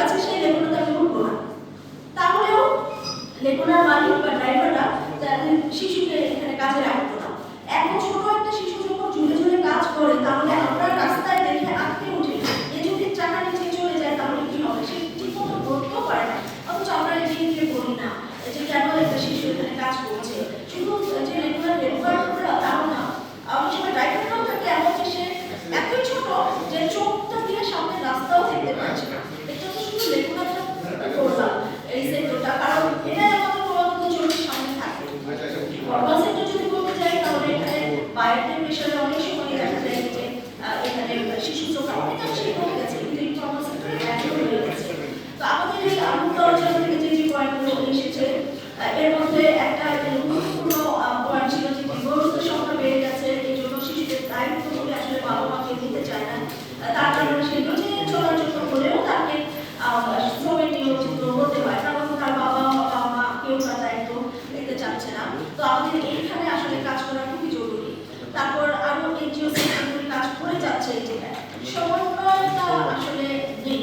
আছে সেই লেগুনাতে আমি উঠবো না তাহলেও লেগুনার মালিক বা ড্রাইভাররা তাদের শিশুকে এখানে কাজে রাখতো না। এখন ছোট একটা শিশু যখন ঝুলে ঝুলে কাজ করে, তাহলে আমরা রাস্তায় দেখে আটকে উঠি এ যদি চাকা নিচে চলে যায় তাহলে কি হবে সে ঠিক মতো ধরতেও পারে না অথচ আমরা এগিয়ে গিয়ে বলি না যে কেন একটা শিশু এখানে কাজ করছে শুধু যে রেগুলার রেগুলার তাও না অনেক সময় ড্রাইভাররাও থাকে এমন যে সে এতই ছোট যে চোখটা দিয়ে সামনে রাস্তাও দেখতে পাচ্ছে না এটা তো শুধু রেগুলারটা করলাম এই সেক্টরটা কারণ এটাই আমাদের প্রবন্ধ চোখের সামনে থাকে ফর্মাল সেক্টর যদি বলতে যাই তাহলে এখানে বাইরের প্রেশারে অনেক সময় দেখা যায় যে আহ, এখানে শিশু চোখ অনেকটা সেই কমে গেছে কিন্তু ফর্মাল সেক্টরে এখনও রয়ে গেছে তো আমাদের এই আনন্দ অর্জন থেকে যে যে পয়েন্টগুলো এসেছে আহ, এর মধ্যে একটা গুরুত্বপূর্ণ পয়েন্ট ছিল যে গর্ভবতীর সংখ্যা বেড়ে গেছে এই জন্য শিশুদের দায়িত্বগুলি আসলে বাবা মাকে দিতে চায় না আহ, তার কারণে সে নিজে চলার জন্য হলেও তাকে আহ, শ্রমে নিয়োজিত হতে হয় কারণ তার বাবা বাবা মা কেউ তার দায়িত্ব নিতে চাচ্ছে না তো আমাদের এইখানে আসলে কাজ করা খুবই জরুরি তারপর আরও এনজিও সেক্টরগুলি কাজ করে যাচ্ছে এই জায়গায় সমন্বয়টা আসলে নেই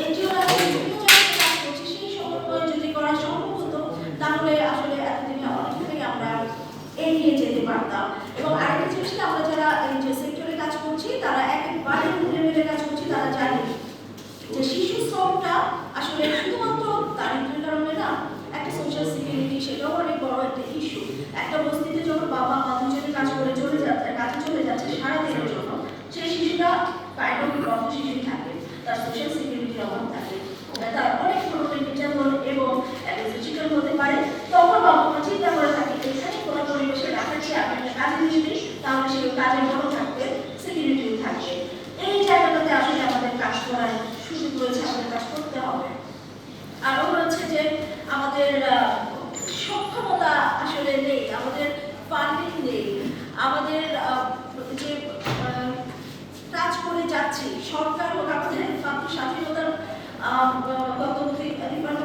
এনজিওরা বিভিন্ন জায়গায় কাজ করছে সেই সমন্বয় যদি করা সম্ভব হতো তাহলে আসলে এতদিনে অনেকখানি আমরা এগিয়ে যেতে পারতাম এবং আরেকটা জিনিস কি আমরা যারা এনজিও সেক্টরে কাজ করছি তারা একেবারে লেভেলে কাজ করছি, তারা জানি। যে শিশু শ্রমটা আসলে শুধুমাত্র দারিদ্র্যের কারণে না, একটা সোশ্যাল সিকিউরিটি সেটাও অনেক বড় একটা ইস্যু একটা বস্তিতে যখন বাবা মা দুজনে কাজ করে চলে যাচ্ছে, কাজে চলে যাচ্ছে সারা দিনের জন্য, সেই শিশুটা কাইন্ড অফ শিশুই থাকে, তার সোশ্যাল সিকিউরিটির অভাব থাকে। তার অনেক ধরনের নির্যাতন এবং ফিজিক্যাল হতে পারে। তখন বাবা মা চিন্তা করে থাকে, এখানে কোনো পরিবেশে রাখাচ্ছি আমি একটা কাজে দিয়ে দিই তাহলে সে কাজের ভালো থাকবে সিকিউরিটিও থাকবে এই জায়গাটাতে আসলে আমাদের কাজ করার সুযোগ রয়েছে আমাদের কাজ করতে হবে আরও রয়েছে যে আমাদের আহ, সক্ষমতা আসলে নেই আমাদের ফান্ডিং নেই আমাদের আহ, যে আহ, কাজ যাচ্ছি। সরকার হোক আমাদের একমাত্র স্বাধীনতার গত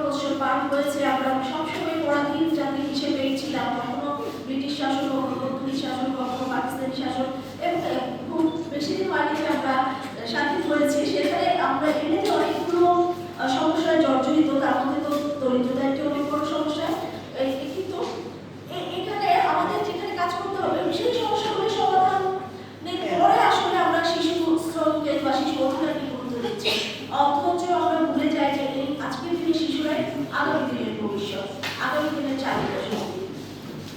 বছর পার হয়েছে। আমরা সবসময় পরাধীন জাতি হিসেবেই ছিলাম, কখনো ব্রিটিশ শাসন, কখনো ব্রিটিশ শাসন কখনো পাকিস্তানি শাসন এবং আহ, খুব বেশি দিন হয়নি যে আমরা স্বাধীন হয়েছি সেখানে আমরা এমনিতে অনেকগুলো আহ, সমস্যায় জর্জরিত তার মধ্যে তো দরিদ্রতা একটি অনেক বড় সমস্যা এই কিন্তু এ- এখানে আমাদের যেখানে কাজ করতে হবে সেই সমস্যাগুলি সমাধান পরে আসলে আমরা শিশু শ্রমকে বা শিশু অধিকারকে গুরুত্ব দিচ্ছি অথচ আমরা ভুলে যাই যে এই আজকের দিনের শিশুরাই আগামী দিনের ভবিষ্যৎ আগামী দিনের চালিকা শক্তি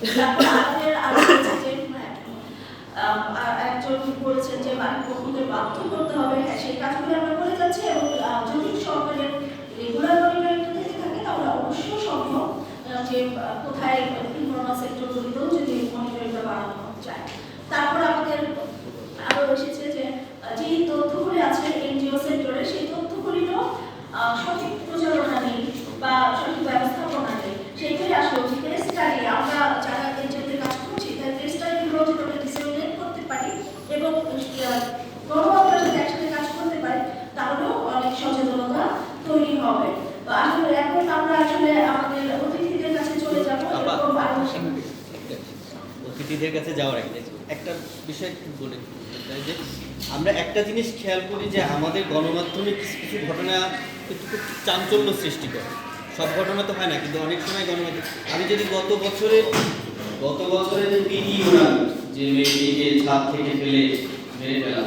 তারপর আমাদের আরও একজন বলেছেন যে বাড়ির বাধ্য করতে হবে হ্যাঁ সেই কাজগুলো আমরা করে যাচ্ছি এবং যদি সরকারের রেগুলার মনিটরিংটা থেকে থাকে তাহলে অবশ্যই সম্ভব যে কোথায় ইনফরমাল সেক্টরগুলিতেও যদি মনিটরিংটা বাড়ানো যায় তারপর আমাদের আরও এসেছে যে আহ, যে তথ্যগুলি আছে এনজিও সেক্টরে সেই তথ্যগুলিরও আহ, সঠিক প্রচারণা নেই বা সঠিক ব্যবস্থাপনা নেই সেগুলি আসলে কেস স্টাডি আমরা যারা এনজিওতে কাজ করছি তাই কেস স্টাডিগুলো যদি আমরা ডিসেমিনেট করতে পারি এবং আহ, গণমাধ্যমের সাথে একসাথে কাজ করতে পারি তাহলেও অনেক সচেতনতা তৈরি হবে তো আসলে এখন আমরা আসলে আমাদের অতিথিদের কাছে চলে যাব আপা। এরকম আরও অতিথিদের কাছে যাওয়ার আগে। একটা বিষয় বলে যে, আমরা একটা জিনিস খেয়াল করি যে আমাদের গণমাধ্যমে কিছু কিছু ঘটনা খুব চাঞ্চল্য সৃষ্টি করে। সব ঘটনা তো হয় না, কিন্তু অনেক সময় গণমাধ্যম আমি যদি গত বছরে গত বছরে যে ভিডিওরা যে মেয়েটিকে ছাদ থেকে ফেলে মেরে ফেলা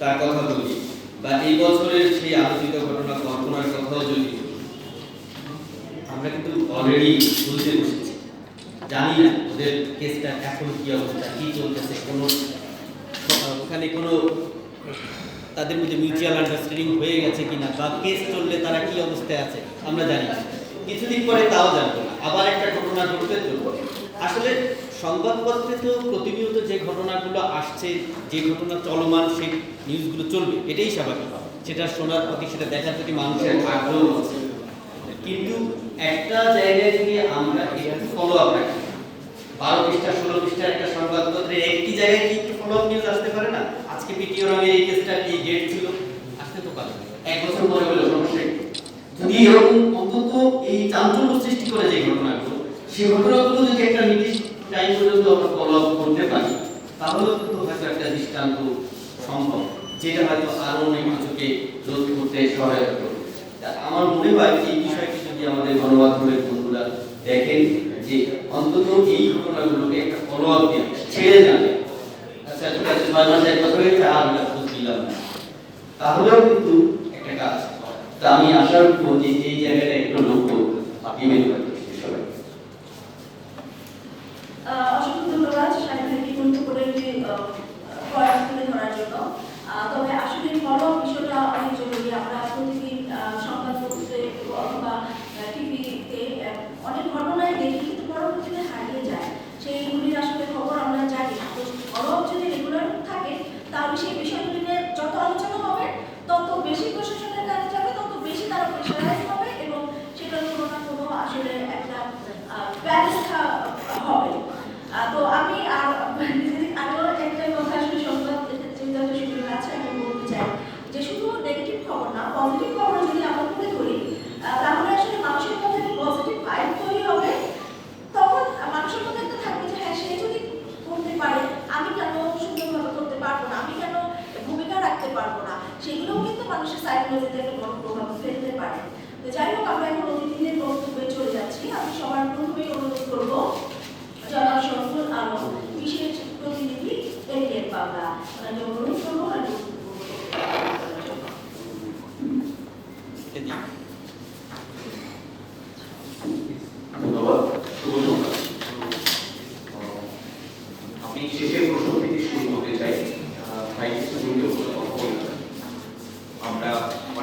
তার কথা বলি। বা এই বছরের সেই আলোচিত ঘটনা, কল্পনার কথাও যদি আমরা কিন্তু অলরেডি বুঝতে বসেছি। জানি না ওদের কেসটা এখন কি অবস্থা, কি চলতেছে, কোনো, ওখানে কোনো তাদের মধ্যে মিউচুয়াল আন্ডারস্ট্যান্ডিং হয়ে গেছে কিনা বা কেস চললে তারা কি অবস্থায় আছে, আমরা জানি না। কিছুদিন পরে তাও জানব না। আবার একটা ঘটনা ঘটতে চলবে আসলে সংবাদপত্রে তো প্রতিনিয়ত যে ঘটনাগুলো আসছে, যে ঘটনা চলমান, সেই নিউজগুলো চলবে, এটাই স্বাভাবিক। সেটা শোনার প্রতি সেটা দেখার প্রতি মানুষের আগ্রহ কিন্তু একটা জায়গায় যদি আমরা একটু ফলো আপ রাখি। বারো পৃষ্ঠা, ষোলো পৃষ্ঠার একটা সংবাদপত্রে একটি জায়গায় কি একটু ফলো আপ নিউজ আসতে পারে না? আজকে পিটিও রঙের এই কেসটা এই ডেট ছিল? আসতে তো পারে। এক বছর পরে হলো সমস্যা যদি এরকম অন্তত এই চাঞ্চল্য সৃষ্টি করে যে ঘটনাগুলো সেই ঘটনাগুলো যদি একটা নির্দিষ্ট টাইম পর্যন্ত আমরা ফলো আপ করতে পারি, তাহলে কিন্তু হয়তো একটা দৃষ্টান্ত সম্ভব, যেটা হয়তো আরও অনেক কিছুকে রোধ করতে সহায়তা আমার মনে হয় এই বিষয়টি যদি আমাদের গণমাধ্যমের বন্ধুরা দেখেন যে অন্তত এই ঘটনাগুলোকে একটা ফলোআপ দিয়ে ছেড়ে যাবে আচ্ছা ঠিক আছে, ছয় তাহলেও কিন্তু একটা কাজ। তা আমি আশা করব যে এই জায়গাটা একটু লক্ষ্য আপনি বের করতে সবাই আহ, অসংখ্য ধন্যবাদ সাহেবকে বন্ধু করে যে প্রয়াস তুলে ধরার জন্য আহ, তবে আসলে বড় বিষয়টা অনেক জরুরি আমরা প্রতিদিন আহ, সংবাদপত্রে অথবা টিভিতে অনেক ঘটনায় দেখি কিন্তু পরবর্তীতে হারিয়ে যায় সেইগুলির আসলে খবর আমরা জানি না তো ফলো যদি রেগুলার থাকে তাহলে সেই বিষয়গুলি নিয়ে যত আলোচনা হবে তত বেশি প্রশাসনের কাছে যাবে তত বেশি তারা প্রেশারাইজ হবে এবং সেটার কোনো না কোনো আসলে একটা আহ, ব্যবস্থা হবে আহ, তো আমি আর আরও একটা কথা আসলে সংবাদ চিন্তা শিশুর কাছে আমি বলতে চাই যে শুধু নেগেটিভ খবর না পজিটিভ খবর যদি আমরা তুলে ধরি আহ, তাহলে আসলে মানুষের মধ্যে পজিটিভ ভাইব তৈরি হবে তখন মানুষের মধ্যে একটা থাকবে যে হ্যাঁ সে যদি করতে পারে আমি কেন সুন্দরভাবে করতে পারব না আমি কেন ভূমিকা রাখতে পারব না সেগুলোও কিন্তু একটা বড় প্রভাব ফেলতে পারে। তো যাই হোক, আমরা এখন অতিথিদের বক্তব্যে চলে যাচ্ছি। আমি সবার প্রথমেই অনুরোধ করব, জনাব শরফুল আলম, বিশেষ প্রতিনিধি এলিয়েট বাংলা। ওনাকে অনুরোধ করব আমি শেষের প্রশ্ন থেকে শুরু করতে চাই আহ, ভাই কিছু গুরুত্বপূর্ণ কথা বলেছেন আমরা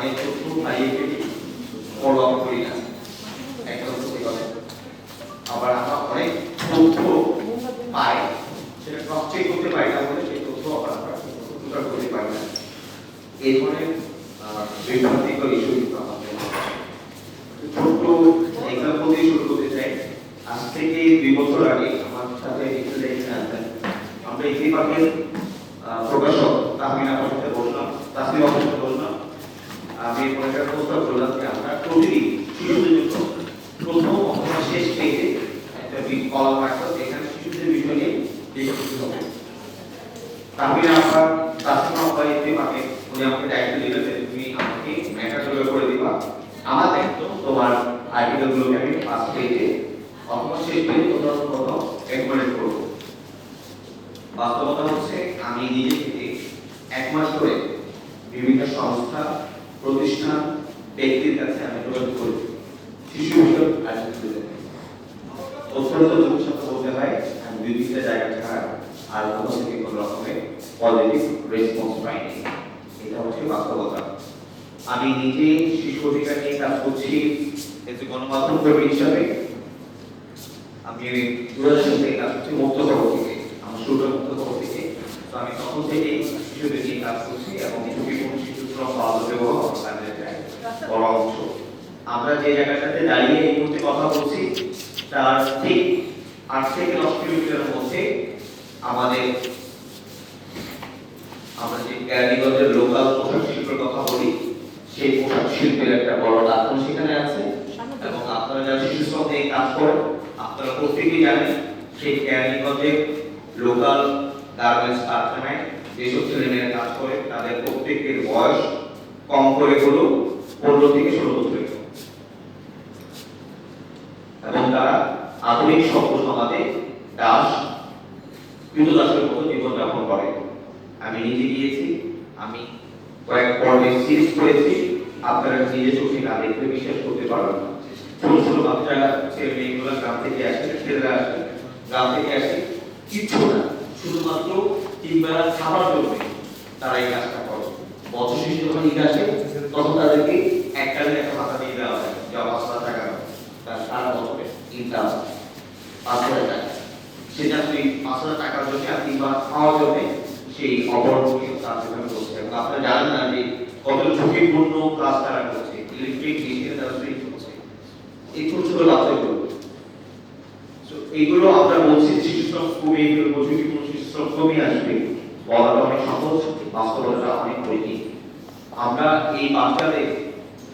অনেক তথ্য পাইয়ে ফেলি ফলো আপ করি না একটা সত্যি কথা আবার আমরা অনেক তথ্য পাই সেটা ক্রস চেক করতে পারি না বলে সেই তথ্য আবার আমরা প্রচার করতে পারি না এই ধরনের বিভ্রান্তিকর ইস্যু কিন্তু আমাদের ছোট্ট এক্সাম্পল দিয়ে শুরু করতে চাই আজ থেকে দুই বছর আগে আমার সাথে এখানে আছেন আমরা ইতিবাকের প্রকাশক তাহমিন আমার সাথে বসলাম সাথে বসলাম আমি কোনো প্রস্তাব করলাম যে আমরা প্রতিদিন শিশুদের প্রথম অথবা শেষ পেজে একটা কলাম রাখব যেখানে শিশুদের বিষয় নিয়ে কিছু হবে। তাহমিন আমার তাসমিম আমার ইতিবাকে উনি আমাকে দায়িত্ব দিলেন তুমি আমাকে ম্যাটার জোগাড় করে দিবা। আমার দায়িত্ব তোমার আর্টিকেলগুলোকে আমি ফার্স্ট পেজে অথবা শেষ পেজে না কোথাও রেকমেন্ড করব। বাস্তবতা হচ্ছে আমি নিজে থেকে এক মাস ধরে বিভিন্ন সংস্থা প্রতিষ্ঠান ব্যক্তির কাছে আমি যোগাযোগ করি, শিশু বিষয়ক আর্টিকেল অত্যন্ত দুঃখের সাথে বলতে হয়, আমি দুই তিনটা জায়গা ছাড়া আর কোথাও থেকে কোনো রকমের পজিটিভ রেসপন্স পাইনি। এটা হচ্ছে বাস্তবতা। আমি নিজে শিশু অধিকার নিয়ে কাজ করছি, এতে গণমাধ্যম কর্মী হিসাবে আমি দু হাজার সাল থেকে কাজ করছি, মুক্ত খবর থেকে, আমার শুরুটা মুক্ত খবর থেকে। তো আমি তখন থেকে শিশুদের নিয়ে কাজ করছি এবং ঝুঁকিপূর্ণ শ্রম আমরা যে জায়গাটাতে দাঁড়িয়ে এই মুহূর্তে কথা বলছি, তার ঠিক আট থেকে দশ কিলোমিটারের মধ্যে আমাদের, আমরা যে ক্যারিগঞ্জের লোকাল পোশাক শিল্পের কথা বলি, সেই পোশাক শিল্পের একটা বড় দাপন সেখানে আছে। এবং আপনারা যারা শিশু শ্রম নিয়ে কাজ করেন, আপনারা প্রত্যেকেই জানেন, সেই ক্যারিগঞ্জের লোকাল গার্মেন্টস কারখানায় যেসব ছেলেমেয়েরা কাজ করে, তাদের প্রত্যেকের বয়স কম করে হলো পনেরো থেকে ষোলো বছরের এবং তারা আধুনিক সভ্য সমাজে দাস কৃতদাসের মতো জীবনযাপন করে। আমি নিজে গিয়েছি, আমি কয়েক পর্বে সিরিজ করেছি। আপনারা নিজে চোখে না দেখলে বিশ্বাস করতে পারবেন না। ছোট ছোট বাচ্চারা ছেলে মেয়েগুলো গ্রাম থেকে আসে, ছেলেরা আসে, গ্রাম থেকে আসে, কিচ্ছু না। শুধুমাত্র তিন খাবার জন্য তারা এই কাজটা করে। বছর যখন ঈদ আসে তখন তাদেরকে একটা একটা ভাতা দিয়ে দেওয়া হয় যা পাঁচ হাজার টাকা তার সারা বছরে ইনকাম পাঁচ হাজার টাকা। সেটা তুই পাঁচ হাজার টাকার জন্য আর কিংবা খাওয়ার জন্য সেই কাজ এখানে করছে। এবং আপনারা জানেন না যে কত ঝুঁকিপূর্ণ কাজ তারা করছে। ইলেকট্রিক মেশিনে তারা সুইচ করছে এই ছোট ছোট So, এইগুলো আমরা বলছি শিশু শ্রম ফেলব ঝুঁকিপূর্ণ কমে আসবে। বলাটা অনেক সহজ বাস্তবতা অনেক কঠিন। আমরা এই বাচ্চাদের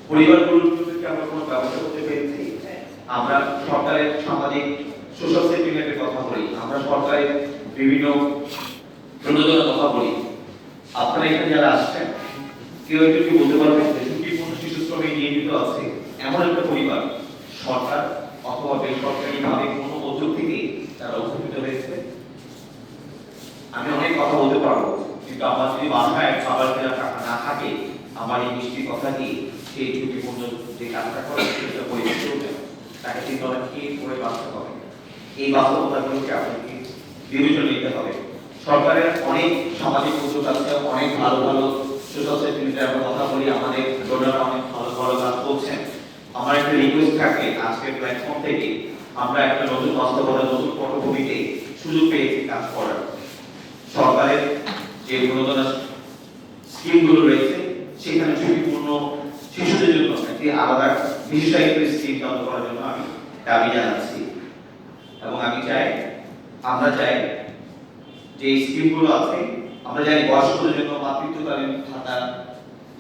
পরিবারগুলোর জন্য আমরা কোনো ব্যবস্থা করতে পেরেছি? আমরা সরকারের সামাজিক সোশ্যাল সেফটিনেটের কথা বলি। আমরা সরকারের বিভিন্ন প্রযোজনার কথা বলি। আপনারা এখানে যারা আসছেন কেউ একটু কি বলতে পারবেন যে ঝুঁকি শ্রমে নিয়োজিত আছে? এমন একটা পরিবার সরকার অথবা বেসরকারি ভাবে কোনো উদ্যোগ থেকে তারা উপকৃত হয়েছে। আমি অনেক কথা বলতে পারব, কিন্তু আমার যদি বাসায় খাবার কেনার টাকা না থাকে, আমার এই মিষ্টি কথা দিয়ে সেই ঝুঁকিপূর্ণ যে কাজটা করে, সেটা করবে না। তাকে ডলার খেয়ে করে বাঁচতে হবে? এই বাস্তবতাগুলোকে আপনাকে বিবেচনা নিতে হবে। সরকারের অনেক সামাজিক উদ্যোগ আছে, অনেক ভালো ভালো সোশ্যাল আমরা কথা বলি, আমাদের ডোনাররা অনেক ভালো ভালো কাজ করছেন। আমার একটা রিকোয়েস্ট থাকে, আজকের প্ল্যাটফর্ম থেকে আমরা একটা নতুন বাস্তবতা, নতুন পটভূমিতে সুযোগ পেয়েছি কাজ করার। সরকারের যে প্রণোদনা স্কিমগুলো রয়েছে, সেখানে ঝুঁকিপূর্ণ শিশুদের জন্য একটি আলাদা বিশেষায়িত স্কিম চালু করার জন্য আমি দাবি জানাচ্ছি। এবং আমি চাই, আমরা চাই যে স্কিমগুলো আছে, আমরা জানি বয়স্কদের জন্য মাতৃত্বকালীন ভাতা,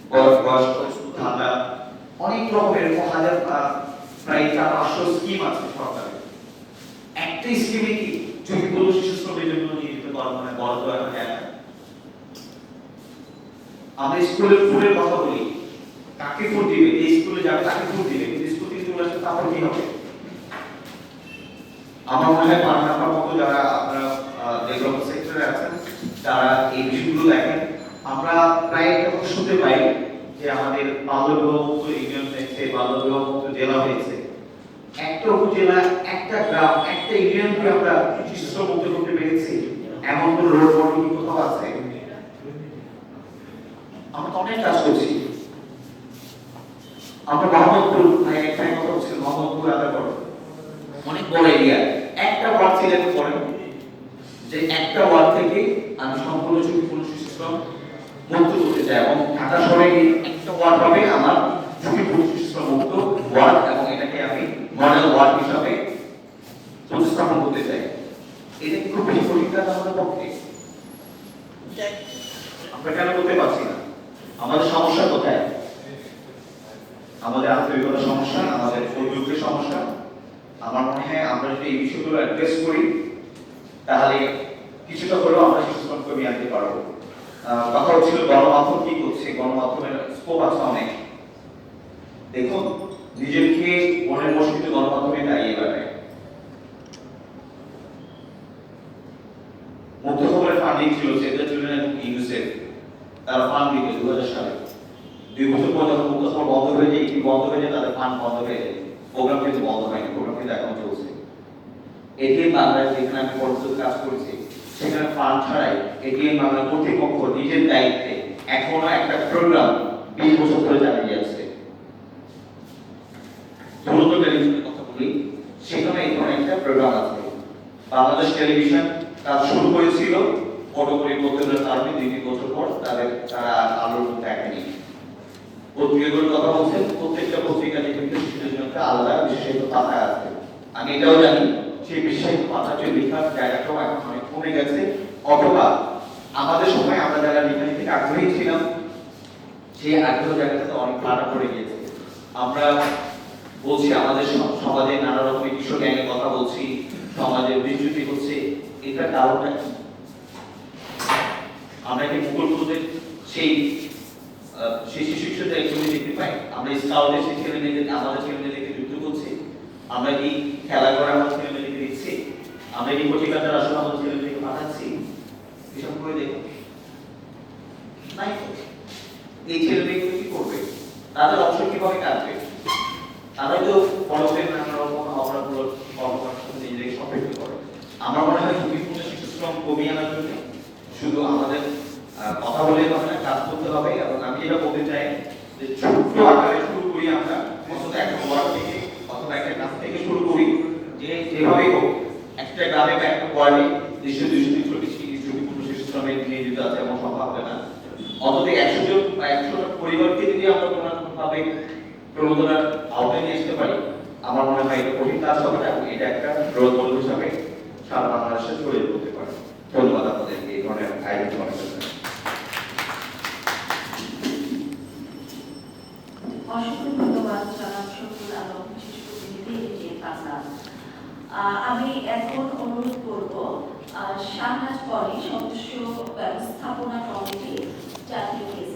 বয়স- বয়স্ক ভাতা, অনেক রকমের হাজার প্রায় চার পাঁচশো স্কিম আছে সরকারের। একটা স্কিমে কি করা মানে রাখা যায় আমরা স্কুলের ফুলের কথা বলি, কাকে ফুল দিবে? এই স্কুলে যাবে, তাকে ফুল দিবে, কিন্তু স্কুল থেকে চলে আসবে তারপর কি হবে? আমার মনে হয় পান মতো যারা আপনারা ডেভেলপমেন্ট সেক্টরে আছেন, তারা এই বিষয়গুলো দেখেন। আমরা প্রায় একটা শুনতে পাই যে আমাদের বাল্যবিবাহ মুক্ত ইউনিয়ন হয়েছে বাল্যবিবাহ জেলা হয়েছে। একটা উপজেলা, একটা গ্রাম, একটা ইউনিয়নকে আমরা করতে পেরেছি এমন কোন রোড মডেল কোথাও আছে? আমরা তো অনেক কাজ করছি। আমরা মোহাম্মদপুর, ভাই একটাই কথা হচ্ছে মোহাম্মদপুর আদা করো অনেক বড় এরিয়া একটা ওয়ার্ড সিলেক্ট করেন যে একটা ওয়ার্ড থেকে আমি সম্পূর্ণ ঝুঁকিপূর্ণ শিশু শ্রম মুক্ত করতে চাই এবং ঢাকা শহরে একটা ওয়ার্ড হবে আমার ঝুঁকিপূর্ণ শিশু শ্রম মুক্ত ওয়ার্ড এবং এটাকে আমি মডেল ওয়ার্ড হিসাবে প্রতিস্থাপন করতে চাই এটা কি খুব বেশি কঠিন কাজ আমাদের পক্ষে। আমরা কেন করতে পারছি না? আমাদের সমস্যা কোথায়? আমাদের আন্তরিকতার সমস্যা আমাদের প্রযুক্তির সমস্যা। আমার মনে হয় আমরা যদি এই বিষয়গুলো অ্যাড্রেস করি তাহলে কিছুটা হলেও আমরা শিশু শ্রম কমিয়ে আনতে পারব। কথা হচ্ছিল গণমাধ্যম কি করছে? গণমাধ্যমের স্কোপ আছে অনেক। দেখুন নিজেকে মনের মসজিদ গণমাধ্যমে দাঁড়িয়ে বেড়ায় মুক্ত ফান্ডিং ছিল সেটা চিলড্রেন ইউনিসেফ তারা ফান্ড দিত দু হাজার সালে। দুই বছর পর যখন মুক্ত বন্ধ হয়ে যায় কি বন্ধ হয়ে যায়, তাদের ফান্ড বন্ধ হয়ে যায়। প্রোগ্রাম কিন্তু বন্ধ হয়নি প্রোগ্রাম কিন্তু এখন চলছে। এটিএম বাংলায় যেখানে আমি পরিচিত কাজ করেছি, সেখানে ফান্ড ছাড়াই এটিএম বাংলা কর্তৃপক্ষ নিজের দায়িত্বে এখনও একটা প্রোগ্রাম বিশ বছর ধরে চালিয়ে যাচ্ছে। দ্রুত টেলিভিশনের কথা বলি, সেখানে এই ধরনের একটা প্রোগ্রাম আছে। বাংলাদেশ টেলিভিশন কাজ শুরু করেছিল পট পরিবর্তনের কারণে দুই তিন বছর পর তাদের তারা আলোর মুখ দেখেনি। পত্রিকাগুলোর কথা বলছেন, প্রত্যেকটা পত্রিকা কিন্তু শিশুদের জন্য একটা আলাদা বিশেষায়িত পাতা আছে। আমি এটাও জানি, সেই বিশেষায়িত পাতা যে লেখার জায়গাটাও এখন অনেক কমে গেছে। অথবা আমাদের সময় আমরা যারা লেখালি থেকে আগ্রহী ছিলাম, সেই আগ্রহ জায়গাটাতে অনেক ভাড়া পড়ে গিয়েছে। আমরা বলছি, আমাদের সমাজে নানা রকমের কিশোর গ্যাংয়ের কথা বলছি সমাজে বিচ্যুতি হচ্ছে এটা কারণটা কি? আমরা কি মুঘলপুরদের সেই শিশু কিশোরদের একসঙ্গে দেখতে পাই। আমরা স্কাউটের সেই ছেলে আমাদের ছেলে মেয়েদেরকে যুক্ত করছি। আমরা কি খেলা করে আমাদের ছেলে মেয়েদেরকে দিচ্ছি আমরা কি পত্রিকাটার আসলে আমাদের ছেলে মেয়েদেরকে পাঠাচ্ছি? এসব করে দেখুন নাই এই ছেলে কি করবে? তাদের অবসর কীভাবে কাটবে তারা তো পরবর্তী নানা রকম অপরাধগুলো কর্মকাণ্ডের সাথে নিজেদেরকে সম্পৃক্ত করে আমার মনে হয় ঝুঁকিপূর্ণ শিশু শ্রম কমিয়ে আনার জন্য শুধু আমাদের আহ, কথা বলে হবে না কাজ করতে হবে এটা বলতে চাই যে ছোট্ট আকারে শুরু করি আমরা অন্তত একটা ওয়ার্ড থেকে, অথবা একটা কাজ থেকে শুরু করি। যে যেভাবেই হোক, একটা গ্রামে বা একটা ওয়ার্ডে দেশে দুইশো তিনশো ঝুঁকিপূর্ণ শিশু শ্রমে নিয়োজিত আছে এমন সম্ভব হবে না। অন্তত একশো জন বা একশো পরিবারকে যদি আমরা কোনো কোনোভাবে প্রণোদনার আওতায় নিয়ে আসতে পারি, আমার মনে হয় এটা কঠিন কাজ হবে না এবং এটা একটা রোল মডেল হিসাবে সারা বাংলাদেশে ছড়িয়ে পড়তে পারে। ধন্যবাদ আপনাদেরকে এই ধরনের আয়োজন করার জন্য আমি এখন অনুরোধ করব শাহনাজ পরি সদস্য ব্যবস্থাপনা কমিটি জাতীয় প্রেস